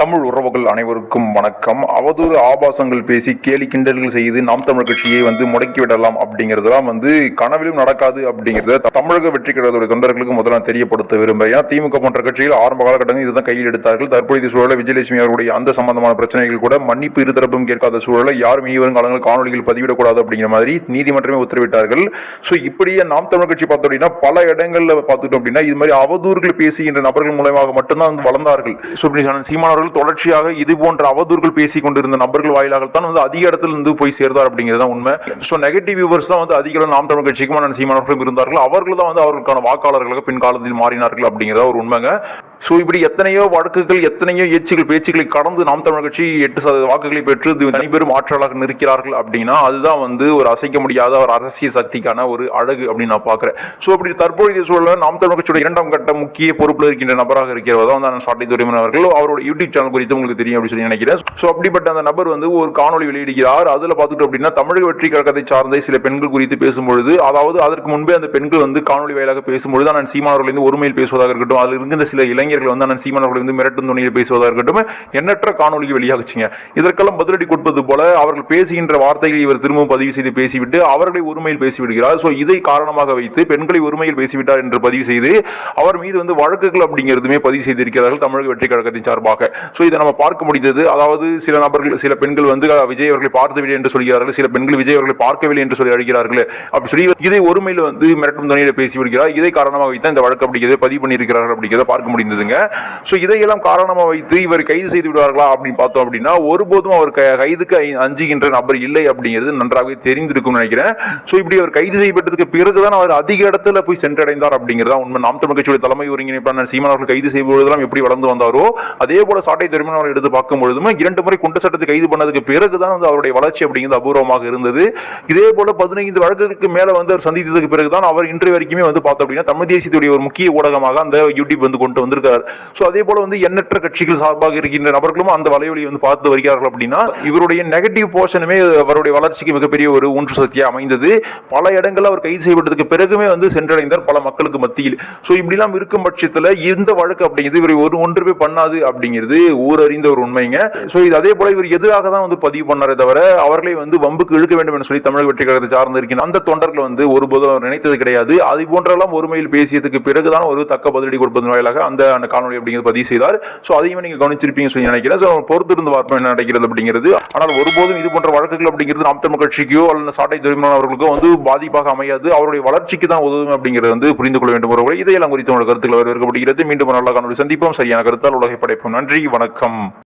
தமிழ் உறவுகள் அனைவருக்கும் வணக்கம். அவதூறு ஆபாசங்கள் பேசி கேலி கிண்டல்கள் செய்து நாம் தமிழ் கட்சியை வந்து முடக்கி விடலாம் அப்படிங்கிறதுலாம் வந்து கனவிலும் நடக்காது அப்படிங்கிறத தமிழக வெற்றி கழகத்துடைய தொண்டர்களுக்கு முதல்ல தெரியப்படுத்த விரும்புகிறேன் ஏன்னா திமுக போன்ற கட்சிகள் ஆரம்ப காலகட்டங்களில் இதுதான் கையில் எடுத்தார்கள். தற்போதைய சூழலை விஜயலட்சுமி அவருடைய அந்த சம்பந்தமான பிரச்சனைகள் கூட மன்னிப்பு இருதரப்பும் கேட்காத சூழலை யாரும் இனி வரும் காலங்களில் காணொலிகள் பதிவிடக்கூடாது அப்படிங்கிற மாதிரி நீதிமன்றமே உத்தரவிட்டார்கள். ஸோ இப்படியே நாம் தமிழ் கட்சி பார்த்தோம் அப்படின்னா பல இடங்களில் பார்த்துட்டோம் அப்படின்னா இது மாதிரி அவதூறுகள் பேசுகின்ற நபர்கள் மூலமாக மட்டும்தான் வந்து வளர்ந்தார்கள். ஸோ சீமானவர்கள் சொன்ன தொடர்ச்சியாக இது போன்ற அவதூறுகள் பேசிக் கொண்டிருந்த நபர்கள் வாயிலாகத்தான் வந்து அதிக இடத்துல இருந்து போய் சேர்ந்தார் அப்படிங்கிறது தான் உண்மை. ஸோ நெகட்டிவ் வியூவர்ஸ் தான் வந்து அதிக நாம் தமிழ் கட்சிக்கும் அண்ணன் சீமானவர்களும் இருந்தார்கள். அவர்கள் தான் வந்து அவர்களுக்கான வாக்காளர்களாக பின்காலத்தில் மாறினார்கள் அப்படிங்கிறத ஒரு உண்மைங்க. ஸோ இப்படி எத்தனையோ வழக்குகள் எத்தனையோ ஏச்சுகள் பேச்சுக்களை கடந்து நாம் தமிழ் கட்சி எட்டு சதவீத வாக்குகளை பெற்று தனிபெரும் ஆற்றலாக நிற்கிறார்கள் அப்படின்னா அதுதான் வந்து ஒரு அசைக்க முடியாத ஒரு அரசியல் சக்திக்கான ஒரு அழகு அப்படின்னு நான் பார்க்குறேன். ஸோ அப்படி தற்போதைய சூழலில் நாம் தமிழ் கட்சியோட இரண்டாம் கட்ட முக்கிய பொறுப்பில் இருக்கின்ற நபராக இருக்கிறவர் தான் வந்து சாட்டை துறைமன் அவர்கள். அவரோட யூடியூப் சேனல் குறித்து உங்களுக்கு தெரியும் அப்படின்னு சொல்லி நினைக்கிறேன். ஸோ அப்படிப்பட்ட அந்த நபர் வந்து ஒரு காணொளி வெளியிடுகிறார். அதில் பார்த்துட்டு அப்படின்னா தமிழக வெற்றி கழகத்தை சார்ந்த சில பெண்கள் குறித்து பேசும்பொழுது அதாவது அதற்கு முன்பே அந்த பெண்கள் வந்து காணொலி வாயிலாக பேசும்பொழுது நான் சீமானவர்கள் ஒரு வந்து ஒருமையில் பேசுவதாக இருக்கட்டும் அதில் இருந்த சில கலைஞர்கள் வந்து அண்ணன் சீமான் அவர்கள் வந்து மிரட்டும் துணியில் பேசுவதாக இருக்கட்டும் எண்ணற்ற காணொலிகள் வெளியாகுச்சுங்க இதற்கெல்லாம் பதிலடி கொடுப்பது போல அவர்கள் பேசுகின்ற வார்த்தைகளை இவர் திரும்பவும் பதிவு செய்து பேசிவிட்டு அவர்களை ஒருமையில் பேசிவிடுகிறார். ஸோ இதை காரணமாக வைத்து பெண்களை ஒருமையில் பேசிவிட்டார் என்று பதிவு செய்து அவர் மீது வந்து வழக்குகள் அப்படிங்கிறதுமே பதிவு செய்திருக்கிறார்கள் தமிழக வெற்றி கழகத்தின் சார்பாக. ஸோ இதை நம்ம பார்க்க முடிந்தது. அதாவது சில நபர்கள் சில பெண்கள் வந்து விஜய் அவர்களை பார்த்துவில்லை என்று சொல்கிறார்கள். சில பெண்கள் விஜய் அவர்களை பார்க்கவில்லை என்று சொல்லி அழைக்கிறார்கள் அப்படி சொல்லி இதை ஒருமையில் வந்து மிரட்டும் துணையில் பேசிவிடுகிறார். இதை காரணமாக வைத்து இந்த வழக்கு அப்படிங்கிறத பதிவு பண்ணியிருக்கிறார்கள் அப்படிங்கிறத பார்க்க முடிந்ததுங்க ஸோ இதையெல்லாம் காரணமாக வைத்து இவர் கைது செய்து விடுவார்களா அப்படின்னு பார்த்தோம் அப்படின்னா ஒருபோதும் அவர் கைதுக்கு அஞ்சுகின்ற நபர் இல்லை அப்படிங்கிறது நன்றாகவே தெரிந்திருக்கும் நினைக்கிறேன். ஸோ இப்படி அவர் கைது செய்யப்பட்டதுக்கு பிறகுதான் அவர் அதிக இடத்துல போய் சென்றடைந்தார் அப்படிங்கிறதா உண்மை. நாம் தமிழ் கட்சியுடைய தலைமை ஒருங்கிணைப்பாளர் சீமான் அவர்கள் கைது செய்வதெல்லாம் எப்படி வளர்ந்து வந்தாரோ அதே போல சாட்டை திருமணம் அவர்கள் எடுத்து பார்க்கும் பொழுதுமே இரண்டு முறை குண்ட சட்டத்தை கைது பண்ணதுக்கு பிறகுதான் வந்து அவருடைய வளர்ச்சி அப்படிங்கிறது அபூர்வமாக இருந்தது. இதே போல பதினைந்து வழக்குகளுக்கு மேல வந்து அவர் சந்தித்ததுக்கு பிறகுதான் அவர் இன்றைய வரைக்குமே வந்து பார்த்தோம் அப்படின்னா தமிழ் தேசியத்துடைய ஒரு முக்கிய ஊடகமாக அந்த யூடியூப் வந்து கொண்டு வந்திருக்கார். ஸோ அதே போல வந்து எண்ணற்ற கட்சிகள் சார்பாக இருக்கின்ற நபர்களும் அந்த வலையொலியை வந்து பார்த்து வருகிறார்கள் அப்படின்னா இவருடைய நெகட்டிவ் போர்ஷனுமே அவருடைய வளர்ச்சிக்கு மிகப்பெரிய ஒரு ஊன்று சக்தியாக அமைந்தது. பல இடங்களில் அவர் கைது செய்யப்பட்டதுக்கு பிறகுமே வந்து சென்றடைந்தார் பல மக்களுக்கு மத்தியில். ஸோ இப்படிலாம் இருக்கும் பட்சத்தில் இந்த வழக்கு அப்படிங்கிறது இவர் ஒரு ஒன்றுமே பண்ணாது அப்படிங்கிறது ஊரறிந்த ஒரு உண்மைங்க. ஸோ இது அதே போல இவர் எதிராக தான் வந்து பதிவு பண்ணாரே தவிர அவர்களை வந்து வம்புக்கு இழுக்க வேண்டும் என்று சொல்லி தமிழக வெற்றி கழகத்தை சார்ந்து இருக்கின்ற அந்த தொண்டர்கள் வந்து ஒருபோதும் அவர் நினைத்தது கிடையாது. அது போன்றெல்லாம் ஒருமையில் பேசியதுக்கு பிறகுதான் ஒரு தக்க பதிலடி கொடுப்பதன் வாயிலாக அந்த அந்த காணொலி அப்படிங்கிறது பதிவு செய்தார். ஸோ அதையும் நீங்கள் கவனிச்சிருப்பீங்க சொல்லி நினைக்கிறேன். ஸோ பொறுத்திருந்து பார்ப்போம் என்ன நடக்கிறது அப்படிங்கிறது. ஆனால் ஒருபோதும் இது போன்ற வழக்குகள் அப்படிங்கிறது நாம் தமிழ் கட்சிக்கோ அல்லது சாட்டை துறைமுறை அவர்களுக்கோ வந்து பாதிப்பாக அமையாது. அவருடைய வளர்ச்சிக்கு தான் உதவும் அப்படிங்கிறது வந்து புரிந்து கொள்ள வேண்டும். ஒருவரை இதையெல்லாம் குறித்து உங்களோட கருத்துக்கள் வரவேற்கப்படுகிறது. மீண்டும் ஒரு நல்ல காணொலி சந்திப்போம். சரியான கருத்தால் உலகை படைப்போம். நன்றி. வணக்கம்.